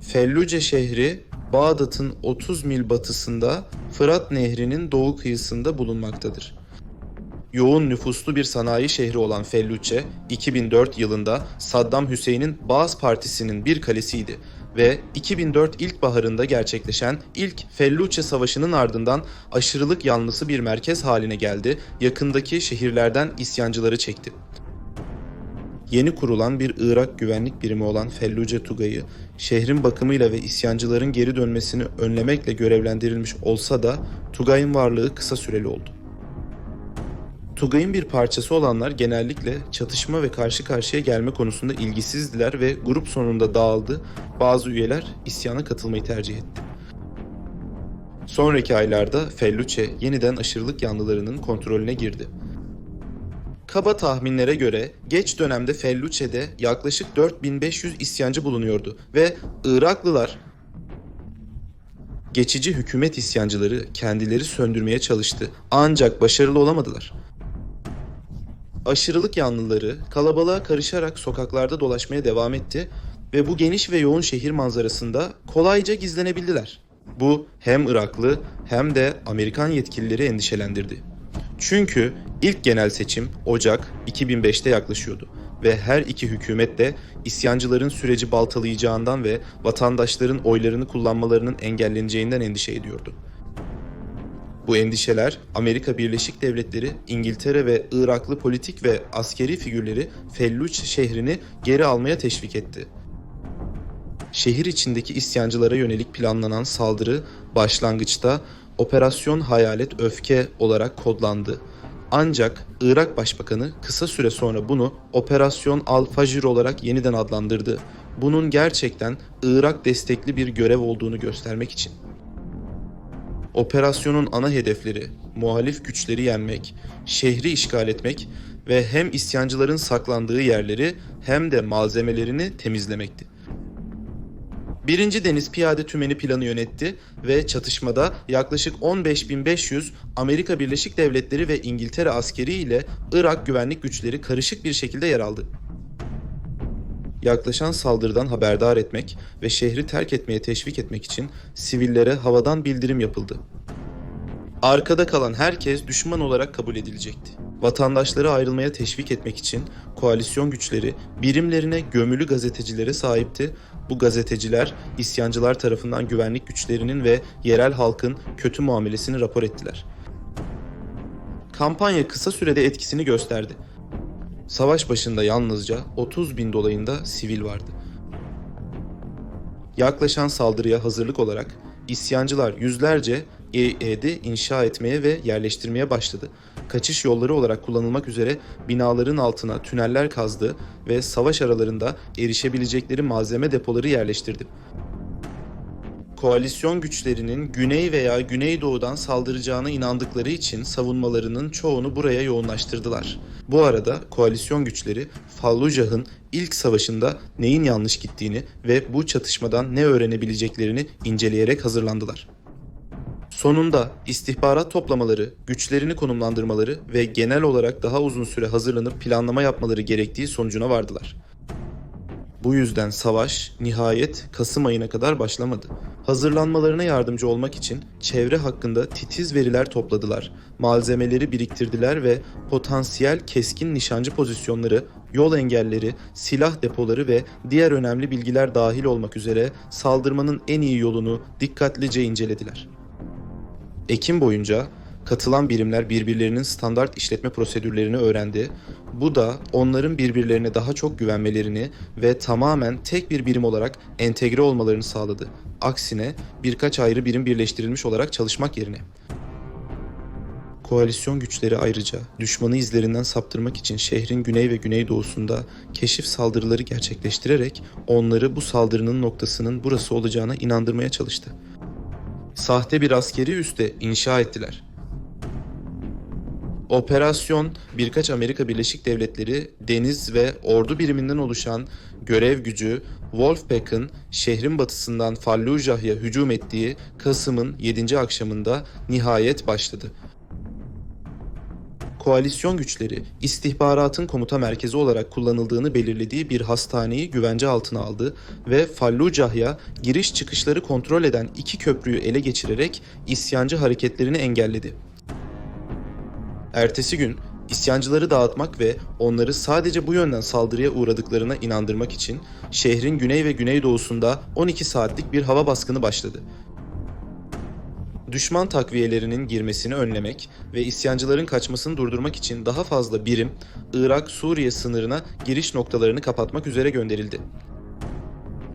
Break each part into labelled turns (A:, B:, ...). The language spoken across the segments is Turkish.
A: Felluce şehri Bağdat'ın 30 mil batısında Fırat Nehri'nin doğu kıyısında bulunmaktadır. Yoğun nüfuslu bir sanayi şehri olan Felluce, 2004 yılında Saddam Hüseyin'in Baas Partisi'nin bir kalesiydi ve 2004 ilkbaharında gerçekleşen ilk Felluce Savaşı'nın ardından aşırılık yanlısı bir merkez haline geldi, yakındaki şehirlerden isyancıları çekti. Yeni kurulan bir Irak güvenlik birimi olan Felluce Tugayı, şehrin bakımıyla ve isyancıların geri dönmesini önlemekle görevlendirilmiş olsa da Tugay'ın varlığı kısa süreli oldu. Tugay'ın bir parçası olanlar genellikle çatışma ve karşı karşıya gelme konusunda ilgisizdiler ve grup sonunda dağıldı, bazı üyeler isyana katılmayı tercih etti. Sonraki aylarda Felluce yeniden aşırılık yanlılarının kontrolüne girdi. Kaba tahminlere göre geç dönemde Felluce'de yaklaşık 4500 isyancı bulunuyordu ve Iraklılar geçici hükümet isyancıları kendileri söndürmeye çalıştı ancak başarılı olamadılar. Aşırılık yanlıları kalabalığa karışarak sokaklarda dolaşmaya devam etti ve bu geniş ve yoğun şehir manzarasında kolayca gizlenebildiler. Bu hem Iraklı hem de Amerikan yetkilileri endişelendirdi. Çünkü ilk genel seçim Ocak 2005'te yaklaşıyordu ve her iki hükümet de isyancıların süreci baltalayacağından ve vatandaşların oylarını kullanmalarının engelleneceğinden endişe ediyordu. Bu endişeler Amerika Birleşik Devletleri, İngiltere ve Iraklı politik ve askeri figürleri Felluç şehrini geri almaya teşvik etti. Şehir içindeki isyancılara yönelik planlanan saldırı başlangıçta Operasyon Hayalet Öfke olarak kodlandı. Ancak Irak Başbakanı kısa süre sonra bunu Operasyon Al-Fajr olarak yeniden adlandırdı. Bunun gerçekten Irak destekli bir görev olduğunu göstermek için. Operasyonun ana hedefleri muhalif güçleri yenmek, şehri işgal etmek ve hem isyancıların saklandığı yerleri hem de malzemelerini temizlemekti. Birinci Deniz Piyade Tümeni planı yönetti ve çatışmada yaklaşık 15.500 Amerika Birleşik Devletleri ve İngiltere askeri ile Irak güvenlik güçleri karışık bir şekilde yer aldı. Yaklaşan saldırıdan haberdar etmek ve şehri terk etmeye teşvik etmek için sivillere havadan bildirim yapıldı. Arkada kalan herkes düşman olarak kabul edilecekti. Vatandaşları ayrılmaya teşvik etmek için koalisyon güçleri birimlerine gömülü gazetecilere sahipti. Bu gazeteciler isyancılar tarafından güvenlik güçlerinin ve yerel halkın kötü muamelesini rapor ettiler. Kampanya kısa sürede etkisini gösterdi. Savaş başında yalnızca 30 bin dolayında sivil vardı. Yaklaşan saldırıya hazırlık olarak isyancılar yüzlerce EE'di inşa etmeye ve yerleştirmeye başladı. Kaçış yolları olarak kullanılmak üzere binaların altına tüneller kazdı ve savaş aralarında erişebilecekleri malzeme depoları yerleştirdi. Koalisyon güçlerinin güney veya güneydoğudan saldıracağına inandıkları için savunmalarının çoğunu buraya yoğunlaştırdılar. Bu arada koalisyon güçleri Fallujah'ın ilk savaşında neyin yanlış gittiğini ve bu çatışmadan ne öğrenebileceklerini inceleyerek hazırlandılar. Sonunda istihbarat toplamaları, güçlerini konumlandırmaları ve genel olarak daha uzun süre hazırlanıp planlama yapmaları gerektiği sonucuna vardılar. Bu yüzden savaş nihayet Kasım ayına kadar başlamadı. Hazırlanmalarına yardımcı olmak için çevre hakkında titiz veriler topladılar, malzemeleri biriktirdiler ve potansiyel keskin nişancı pozisyonları, yol engelleri, silah depoları ve diğer önemli bilgiler dahil olmak üzere saldırmanın en iyi yolunu dikkatlice incelediler. Ekim boyunca katılan birimler birbirlerinin standart işletme prosedürlerini öğrendi. Bu da onların birbirlerine daha çok güvenmelerini ve tamamen tek bir birim olarak entegre olmalarını sağladı. Aksine birkaç ayrı birim birleştirilmiş olarak çalışmak yerine. Koalisyon güçleri ayrıca düşmanı izlerinden saptırmak için şehrin güney ve güneydoğusunda keşif saldırıları gerçekleştirerek onları bu saldırının noktasının burası olacağına inandırmaya çalıştı sahte bir askeri üste inşa ettiler. Operasyon birkaç Amerika Birleşik Devletleri deniz ve ordu biriminden oluşan görev gücü Wolfpack'ın şehrin batısından Fallujah'ya hücum ettiği Kasım'ın 7. akşamında nihayet başladı. Koalisyon güçleri istihbaratın komuta merkezi olarak kullanıldığını belirlediği bir hastaneyi güvence altına aldı ve Fallujah'ya giriş çıkışları kontrol eden iki köprüyü ele geçirerek isyancı hareketlerini engelledi. Ertesi gün isyancıları dağıtmak ve onları sadece bu yönden saldırıya uğradıklarına inandırmak için şehrin güney ve güneydoğusunda 12 saatlik bir hava baskını başladı. Düşman takviyelerinin girmesini önlemek ve isyancıların kaçmasını durdurmak için daha fazla birim Irak-Suriye sınırına giriş noktalarını kapatmak üzere gönderildi.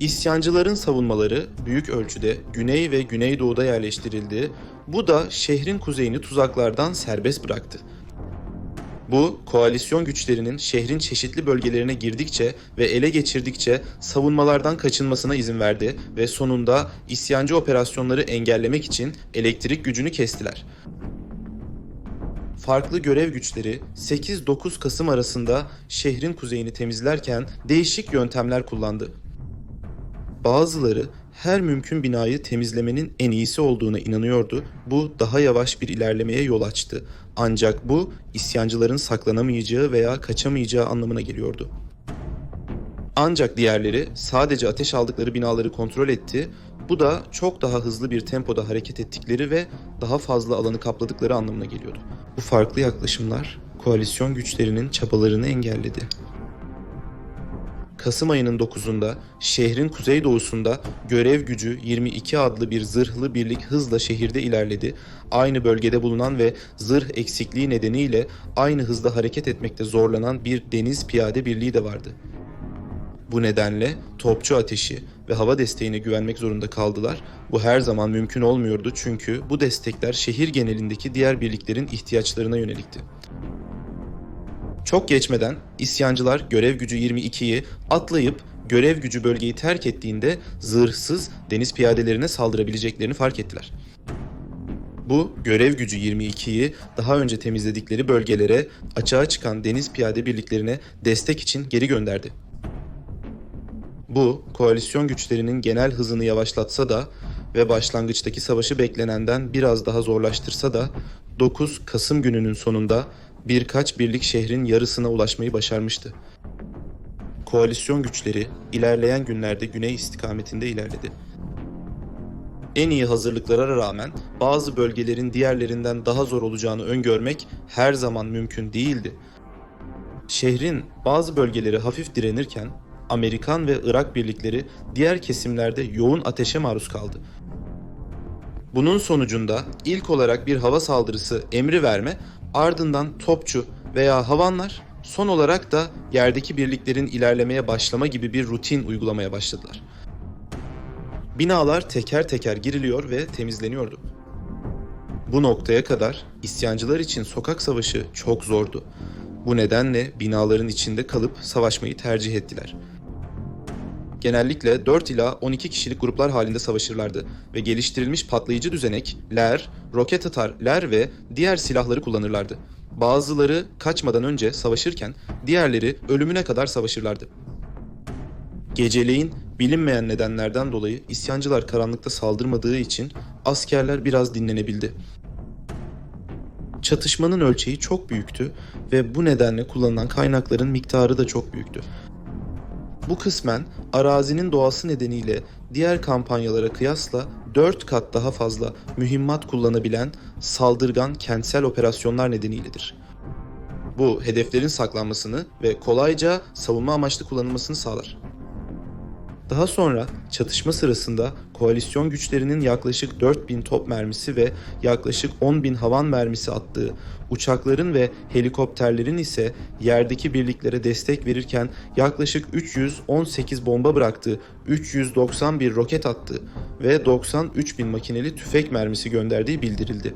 A: İsyancıların savunmaları büyük ölçüde güney ve güneydoğuda yerleştirildi. Bu da şehrin kuzeyini tuzaklardan serbest bıraktı. Bu, koalisyon güçlerinin şehrin çeşitli bölgelerine girdikçe ve ele geçirdikçe savunmalardan kaçınmasına izin verdi ve sonunda isyancı operasyonları engellemek için elektrik gücünü kestiler. Farklı görev güçleri 8-9 Kasım arasında şehrin kuzeyini temizlerken değişik yöntemler kullandı. Bazıları her mümkün binayı temizlemenin en iyisi olduğuna inanıyordu. Bu daha yavaş bir ilerlemeye yol açtı. Ancak bu isyancıların saklanamayacağı veya kaçamayacağı anlamına geliyordu. Ancak diğerleri sadece ateş aldıkları binaları kontrol etti. Bu da çok daha hızlı bir tempoda hareket ettikleri ve daha fazla alanı kapladıkları anlamına geliyordu. Bu farklı yaklaşımlar koalisyon güçlerinin çabalarını engelledi. Kasım ayının 9'unda şehrin kuzeydoğusunda görev gücü 22 adlı bir zırhlı birlik hızla şehirde ilerledi. Aynı bölgede bulunan ve zırh eksikliği nedeniyle aynı hızda hareket etmekte zorlanan bir deniz piyade birliği de vardı. Bu nedenle topçu ateşi ve hava desteğine güvenmek zorunda kaldılar. Bu her zaman mümkün olmuyordu çünkü bu destekler şehir genelindeki diğer birliklerin ihtiyaçlarına yönelikti. Çok geçmeden isyancılar görev gücü 22'yi atlayıp görev gücü bölgeyi terk ettiğinde zırhsız deniz piyadelerine saldırabileceklerini fark ettiler. Bu görev gücü 22'yi daha önce temizledikleri bölgelere açığa çıkan deniz piyade birliklerine destek için geri gönderdi. Bu koalisyon güçlerinin genel hızını yavaşlatsa da ve başlangıçtaki savaşı beklenenden biraz daha zorlaştırsa da 9 Kasım gününün sonunda birkaç birlik şehrin yarısına ulaşmayı başarmıştı. Koalisyon güçleri ilerleyen günlerde güney istikametinde ilerledi. En iyi hazırlıklara rağmen bazı bölgelerin diğerlerinden daha zor olacağını öngörmek her zaman mümkün değildi. Şehrin bazı bölgeleri hafif direnirken Amerikan ve Irak birlikleri diğer kesimlerde yoğun ateşe maruz kaldı. Bunun sonucunda ilk olarak bir hava saldırısı emri verme, ardından topçu veya havanlar, son olarak da yerdeki birliklerin ilerlemeye başlama gibi bir rutin uygulamaya başladılar. Binalar teker teker giriliyor ve temizleniyordu. Bu noktaya kadar isyancılar için sokak savaşı çok zordu. Bu nedenle binaların içinde kalıp savaşmayı tercih ettiler. Genellikle 4 ila 12 kişilik gruplar halinde savaşırlardı ve geliştirilmiş patlayıcı düzenek, ler, roket atarlar ve diğer silahları kullanırlardı. Bazıları kaçmadan önce savaşırken diğerleri ölümüne kadar savaşırlardı. Geceleyin bilinmeyen nedenlerden dolayı isyancılar karanlıkta saldırmadığı için askerler biraz dinlenebildi. Çatışmanın ölçeği çok büyüktü ve bu nedenle kullanılan kaynakların miktarı da çok büyüktü. Bu kısmen arazinin doğası nedeniyle diğer kampanyalara kıyasla 4 kat daha fazla mühimmat kullanabilen saldırgan kentsel operasyonlar nedeniyledir. Bu hedeflerin saklanmasını ve kolayca savunma amaçlı kullanılmasını sağlar. Daha sonra çatışma sırasında koalisyon güçlerinin yaklaşık 4000 top mermisi ve yaklaşık 10.000 havan mermisi attığı, uçakların ve helikopterlerin ise yerdeki birliklere destek verirken yaklaşık 318 bomba bıraktığı, 391 roket attığı ve 93.000 makineli tüfek mermisi gönderdiği bildirildi.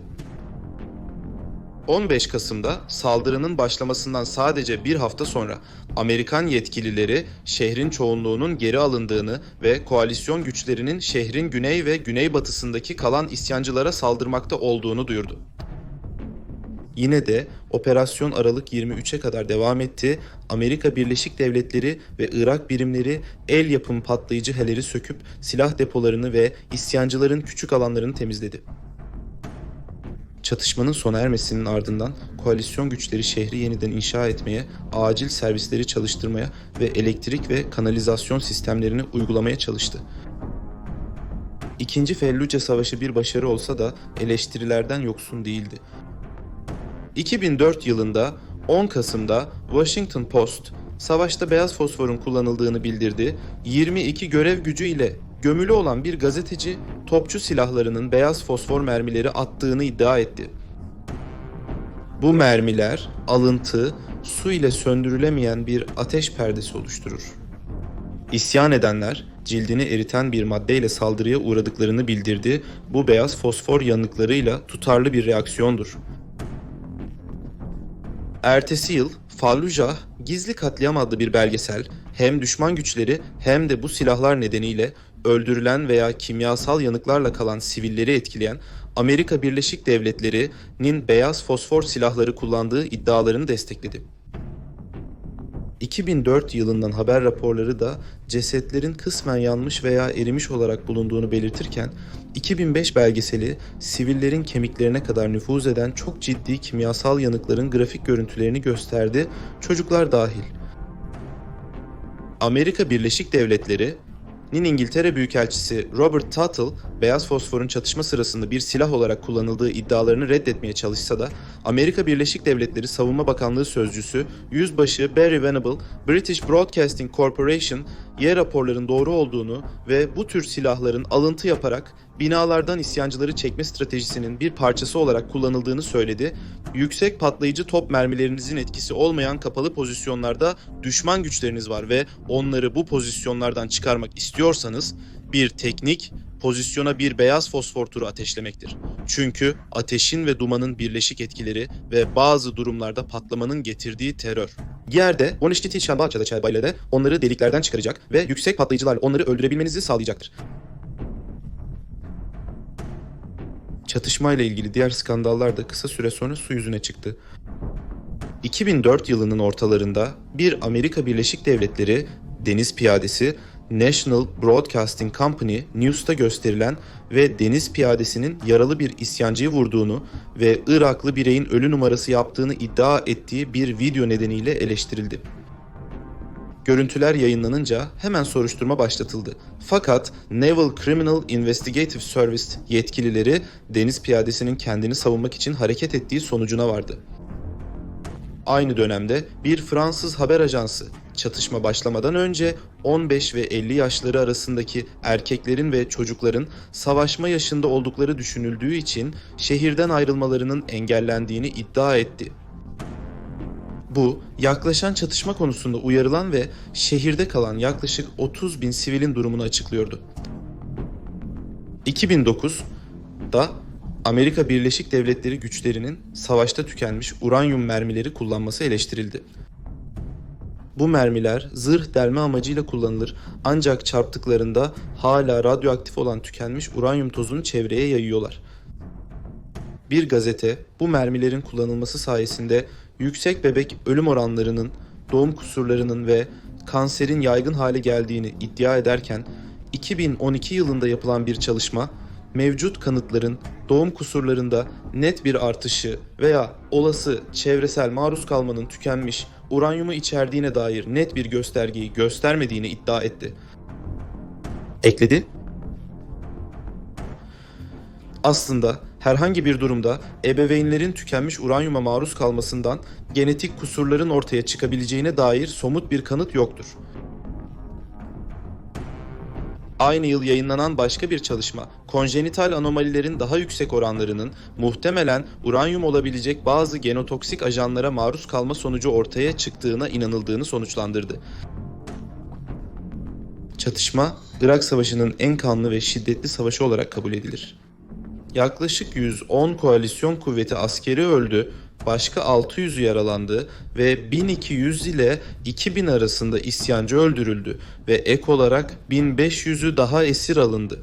A: 15 Kasım'da saldırının başlamasından sadece bir hafta sonra Amerikan yetkilileri şehrin çoğunluğunun geri alındığını ve koalisyon güçlerinin şehrin güney ve güneybatısındaki kalan isyancılara saldırmakta olduğunu duyurdu. Yine de operasyon Aralık 23'e kadar devam etti. Amerika Birleşik Devletleri ve Irak birimleri el yapım patlayıcı heleri söküp silah depolarını ve isyancıların küçük alanlarını temizledi. Çatışmanın sona ermesinin ardından koalisyon güçleri şehri yeniden inşa etmeye, acil servisleri çalıştırmaya ve elektrik ve kanalizasyon sistemlerini uygulamaya çalıştı. İkinci Felluce Savaşı bir başarı olsa da eleştirilerden yoksun değildi. 2004 yılında 10 Kasım'da Washington Post savaşta beyaz fosforun kullanıldığını bildirdi. 22 görev gücü ile gömülü olan bir gazeteci topçu silahlarının beyaz fosfor mermileri attığını iddia etti. Bu mermiler alıntı, su ile söndürülemeyen bir ateş perdesi oluşturur. İsyan edenler cildini eriten bir maddeyle saldırıya uğradıklarını bildirdi. Bu beyaz fosfor yanıklarıyla tutarlı bir reaksiyondur. Ertesi yıl Fallujah Gizli Katliam adlı bir belgesel hem düşman güçleri hem de bu silahlar nedeniyle öldürülen veya kimyasal yanıklarla kalan sivilleri etkileyen Amerika Birleşik Devletleri'nin beyaz fosfor silahları kullandığı iddialarını destekledi. 2004 yılından haber raporları da cesetlerin kısmen yanmış veya erimiş olarak bulunduğunu belirtirken 2005 belgeseli sivillerin kemiklerine kadar nüfuz eden çok ciddi kimyasal yanıkların grafik görüntülerini gösterdi, çocuklar dahil. Amerika Birleşik Devletleri Nin İngiltere Büyükelçisi Robert Tuttle, beyaz fosforun çatışma sırasında bir silah olarak kullanıldığı iddialarını reddetmeye çalışsa da Amerika Birleşik Devletleri Savunma Bakanlığı Sözcüsü Yüzbaşı Barry Venable, British Broadcasting Corporation, Y raporların doğru olduğunu ve bu tür silahların alıntı yaparak binalardan isyancıları çekme stratejisinin bir parçası olarak kullanıldığını söyledi. Yüksek patlayıcı top mermilerinizin etkisi olmayan kapalı pozisyonlarda düşman güçleriniz var ve onları bu pozisyonlardan çıkarmak istiyorsanız bir teknik pozisyona bir beyaz fosfor turu ateşlemektir. Çünkü ateşin ve dumanın birleşik etkileri ve bazı durumlarda patlamanın getirdiği terör. Yerde Bonişkiti Şembaça'da çelbayla de onları deliklerden çıkaracak ve yüksek patlayıcılarla onları öldürebilmenizi sağlayacaktır. Çatışmayla ilgili diğer skandallar da kısa süre sonra su yüzüne çıktı. 2004 yılının ortalarında bir Amerika Birleşik Devletleri deniz piyadesi National Broadcasting Company News'ta gösterilen ve deniz piyadesinin yaralı bir isyancıyı vurduğunu ve Iraklı bireyin ölü numarası yaptığını iddia ettiği bir video nedeniyle eleştirildi. Görüntüler yayınlanınca hemen soruşturma başlatıldı. Fakat Naval Criminal Investigative Service yetkilileri deniz piyadesinin kendini savunmak için hareket ettiği sonucuna vardı. Aynı dönemde bir Fransız haber ajansı çatışma başlamadan önce 15 ve 50 yaşları arasındaki erkeklerin ve çocukların savaşma yaşında oldukları düşünüldüğü için şehirden ayrılmalarının engellendiğini iddia etti. Bu, yaklaşan çatışma konusunda uyarılan ve şehirde kalan yaklaşık 30 bin sivilin durumunu açıklıyordu. 2009'da Amerika Birleşik Devletleri güçlerinin savaşta tükenmiş uranyum mermileri kullanması eleştirildi. Bu mermiler zırh delme amacıyla kullanılır ancak çarptıklarında hala radyoaktif olan tükenmiş uranyum tozunu çevreye yayıyorlar. Bir gazete bu mermilerin kullanılması sayesinde yüksek bebek ölüm oranlarının, doğum kusurlarının ve kanserin yaygın hale geldiğini iddia ederken 2012 yılında yapılan bir çalışma mevcut kanıtların doğum kusurlarında net bir artışı veya olası çevresel maruz kalmanın tükenmiş uranyumu içerdiğine dair net bir göstergeyi göstermediğini iddia etti. Ekledi. Aslında herhangi bir durumda ebeveynlerin tükenmiş uranyuma maruz kalmasından genetik kusurların ortaya çıkabileceğine dair somut bir kanıt yoktur. Aynı yıl yayınlanan başka bir çalışma, konjenital anomalilerin daha yüksek oranlarının muhtemelen uranyum olabilecek bazı genotoksik ajanlara maruz kalma sonucu ortaya çıktığına inanıldığını sonuçlandırdı. Çatışma, Irak Savaşı'nın en kanlı ve şiddetli savaşı olarak kabul edilir. Yaklaşık 110 koalisyon kuvveti askeri öldü, başka 600'ü yaralandı ve 1200 ile 2000 arasında isyancı öldürüldü ve ek olarak 1500'ü daha esir alındı.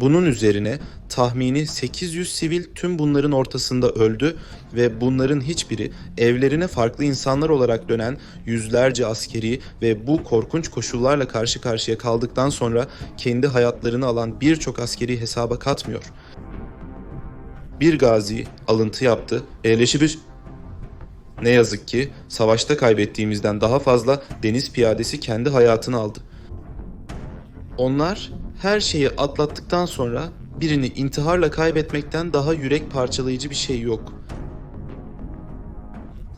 A: Bunun üzerine tahmini 800 sivil tüm bunların ortasında öldü ve bunların hiçbiri evlerine farklı insanlar olarak dönen yüzlerce askeri ve bu korkunç koşullarla karşı karşıya kaldıktan sonra kendi hayatlarını alan birçok askeri hesaba katmıyor. Bir gazi alıntı yaptı. Eğleşip ne yazık ki savaşta kaybettiğimizden daha fazla deniz piyadesi kendi hayatını aldı. Onlar her şeyi atlattıktan sonra birini intiharla kaybetmekten daha yürek parçalayıcı bir şey yok.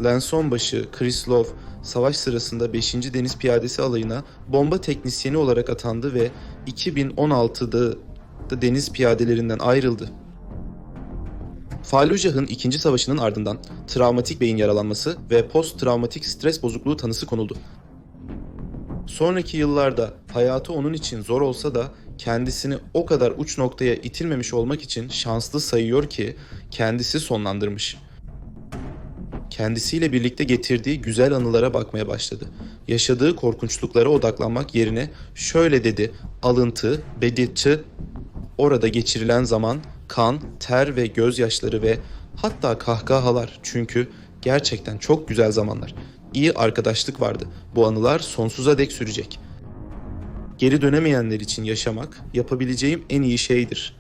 A: Lansonbaşı Chris Love savaş sırasında 5. Deniz Piyadesi Alayı'na bomba teknisyeni olarak atandı ve 2016'da da deniz piyadelerinden ayrıldı. Fallujah'ın ikinci savaşının ardından travmatik beyin yaralanması ve post-travmatik stres bozukluğu tanısı konuldu. Sonraki yıllarda hayatı onun için zor olsa da kendisini o kadar uç noktaya itilmemiş olmak için şanslı sayıyor ki kendisi sonlandırmış. Kendisiyle birlikte getirdiği güzel anılara bakmaya başladı. Yaşadığı korkunçluklara odaklanmak yerine şöyle dedi: alıntı, beditçi, orada geçirilen zaman, kan, ter ve gözyaşları ve hatta kahkahalar çünkü gerçekten çok güzel zamanlar. İyi arkadaşlık vardı. Bu anılar sonsuza dek sürecek. Geri dönemeyenler için yaşamak yapabileceğim en iyi şeydir.